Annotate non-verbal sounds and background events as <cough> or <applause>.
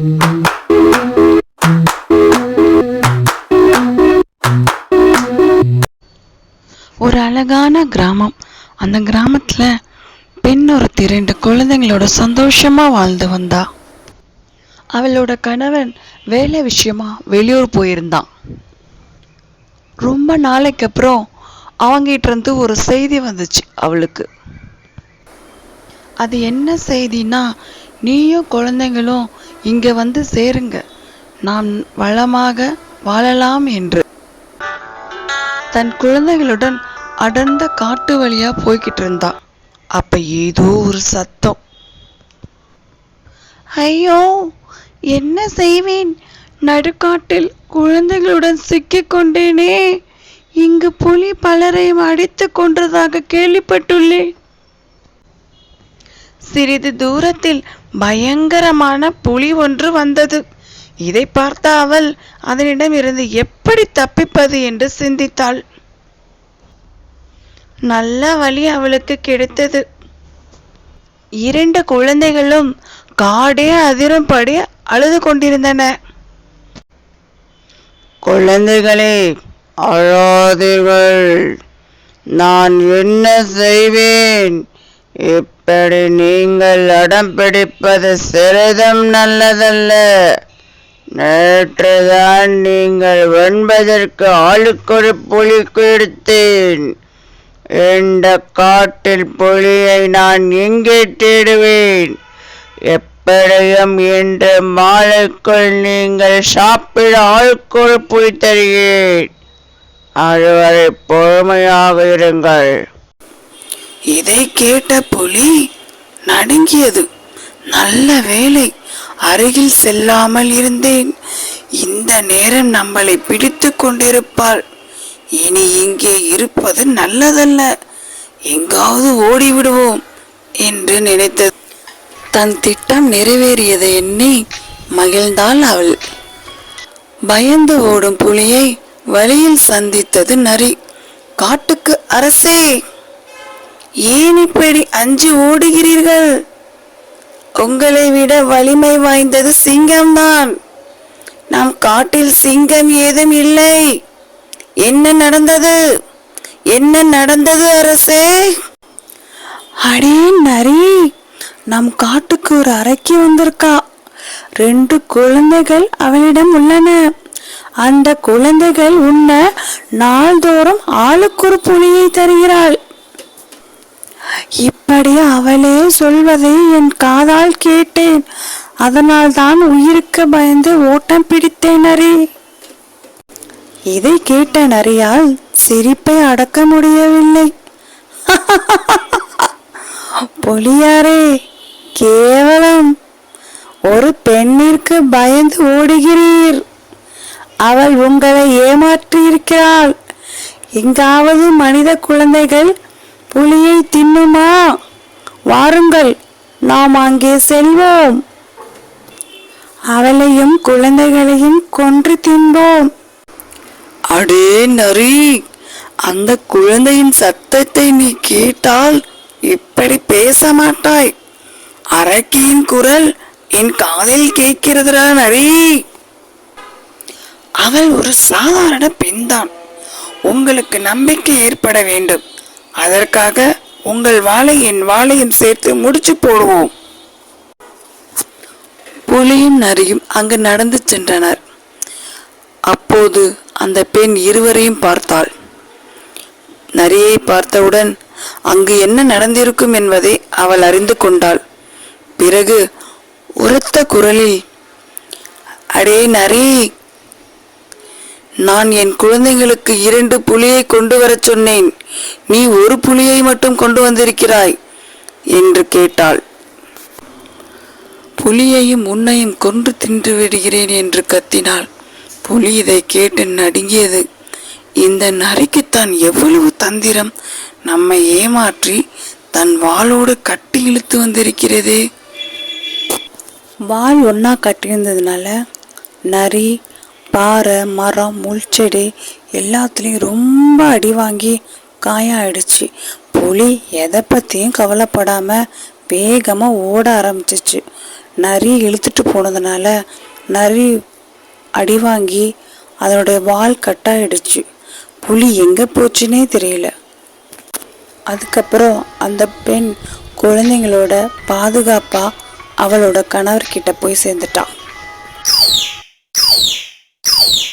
ஒரு அழகான கிராமம். அந்த கிராமத்துல பெண் ஒருத்தி ரெண்டு குழந்தைங்களோட சந்தோஷமா வாழ்ந்து வந்தா. அவளோட கணவன் வேலை விஷயமா வெளியூர் போயிருந்தான். ரொம்ப நாளைக்கு அப்புறம் அவங்கிட்ட இருந்து ஒரு செய்தி வந்துச்சு அவளுக்கு. அது என்ன செய்தின்னா நீயும் குழந்தைங்களும் இங்கே வந்து சேருங்க. நாம் வளமாக வாழலாம் என்று. தன் குழந்தைகளுடன் அடர்ந்த காட்டு வழியா போய்கிட்டு இருந்தா. அப்ப ஏதோ ஒரு சத்தம். ஐயோ என்ன செய்வேன்? நடுக்காட்டில் குழந்தைகளுடன் சிக்கிக் கொண்டேனே இங்கு புலி பலரையும் அடித்து கொன்றதாக கேள்விப்பட்டுள்ளேன். சிறிது தூரத்தில் பயங்கரமான புலி ஒன்று வந்தது. இதை பார்த்த அவள் அதனிடமிருந்து எப்படி தப்பிப்பது? என்று சிந்தித்தாள். நல்ல வழி அவளுக்கு கிடைத்தது. இரண்டு குழந்தைகளும் காடே அதிரும்படி அழுது கொண்டிருந்தன. குழந்தைகளே அழாதீர்கள். நான் என்ன செய்வேன்? இப்படி நீங்கள் அடம் பிடிப்பது சிறிதும் நல்லதல்ல. நேற்றுதான் நீங்கள் வெண்பதற்கு ஆளுக்கொரு புலி கொடுத்தேன். இந்த காட்டில் புலியை நான் எங்கே தேடுவேன்? எப்படியும் இன்று மாலைக்குள் நீங்கள் சாப்பிட ஆளுக்கொரு புலி தருகிறேன். அதுவரை பொறுமையாக இருங்கள். இதை கேட்ட புலி நடுங்கியது. நல்ல வேலை அருகில் செல்லாமல் இருந்தேன். இந்த நேரம் நம்மளை பிடித்து கொண்டிருப்பாள். இனி இங்கே இருப்பது நல்லதல்ல. எங்காவது ஓடிவிடுவோம் என்று நினைத்தது. தன் திட்டம் நிறைவேறியதை எண்ணி மகிழ்ந்தாள் அவள். பயந்து ஓடும் புலியை வழியில் சந்தித்தது நரி. காட்டுக்கு அரசே! ஏன் இப்படி அஞ்சு ஓடுகிறீர்கள்? உங்களை விட வலிமை வாய்ந்தது சிங்கம்தான். நம் காட்டில் சிங்கம் ஏதும் இல்லை. என்ன நடந்தது? என்ன நடந்தது அரசே? அடே நரி நம் காட்டுக்கு ஒரு அறைக்கு வந்திருக்கா. ரெண்டு குழந்தைகள் அவளிடம் உள்ளன. அந்த குழந்தைகள் உன்ன நாள்தோறும் ஆளுக்கு ஒரு புலியை தருகிறாள். இப்படி அவளே சொல்வதை என் காதால் கேட்டேன். அதனால் தான் உயிருக்கு பயந்து ஓட்டம் பிடித்தேன் நரி இதை கேட்ட நரியால் சிரிப்பை அடக்க முடியவில்லை. <laughs> பொலியாரே கேவலம். ஒரு பெண்ணிற்கு பயந்து ஓடுகிறீர். அவள் உங்களை ஏமாற்றியிருக்கிறாள். எங்காவது மனித குழந்தைகள் புலியை தின்னுமா? வாருங்கள் நாம் அங்கே செல்வோம். அவளையும் குழந்தைகளையும் கொன்று தின்போம். அடே நரி அந்த குழந்தையின் சத்தத்தை நீ கேட்டால் இப்படி பேச மாட்டாய். அரக்கியின் குரல் என் காதில் கேட்கிறதுடா நரி. அவள் ஒரு சாதாரண பெண்தான். உங்களுக்கு நம்பிக்கை ஏற்பட வேண்டும். அதற்காக உங்கள் வாளை என் வாளையும் சேர்த்து முடிச்சு போடுவோம். புலியும் நரியும் அங்கு நடந்து சென்றனர். அப்போது அந்த பெண் இருவரையும் பார்த்தாள். நரியை பார்த்தவுடன் அங்கு என்ன நடந்திருக்கும் என்பதை அவள் அறிந்து கொண்டாள். பிறகு உரத்த குரலில் அடே நரி நான் என் குழந்தைகளுக்கு இரண்டு புலியை கொண்டு வரச் சொன்னேன். நீ ஒரு புலியை மட்டும் கொண்டு வந்திருக்கிறாய் என்று கேட்டாள். புலியையும் உன்னையும் கொன்று தின்று விடுகிறேன் என்று கத்தினாள். புலி இதை கேட்டு நடுங்கியது. இந்த நரிக்குத்தான் எவ்வளவு தந்திரம். நம்மை ஏமாற்றி தன் வாளோடு கட்டி இழுத்து வந்திருக்கிறதே. வால் ஒன்றா கட்டியிருந்ததுனால நரி பாறை மரம் முள்செடி எல்லாத்துலேயும் ரொம்ப அடி வாங்கி காயம் ஆயிடுச்சு புலி எதை பற்றியும் கவலைப்படாமல் வேகமாக ஓட ஆரம்பிச்சிச்சு. நரி இழுத்துட்டு போனதுனால நரி அடி வாங்கி அதனுடைய வால் கட்டாயிடுச்சு புலி எங்கே போச்சுன்னே தெரியல. அதுக்கப்புறம் அந்த பெண் குழந்தைங்களோட பாதுகாப்பாக அவளோட கணவர்கிட்ட போய் சேர்ந்துட்டான் you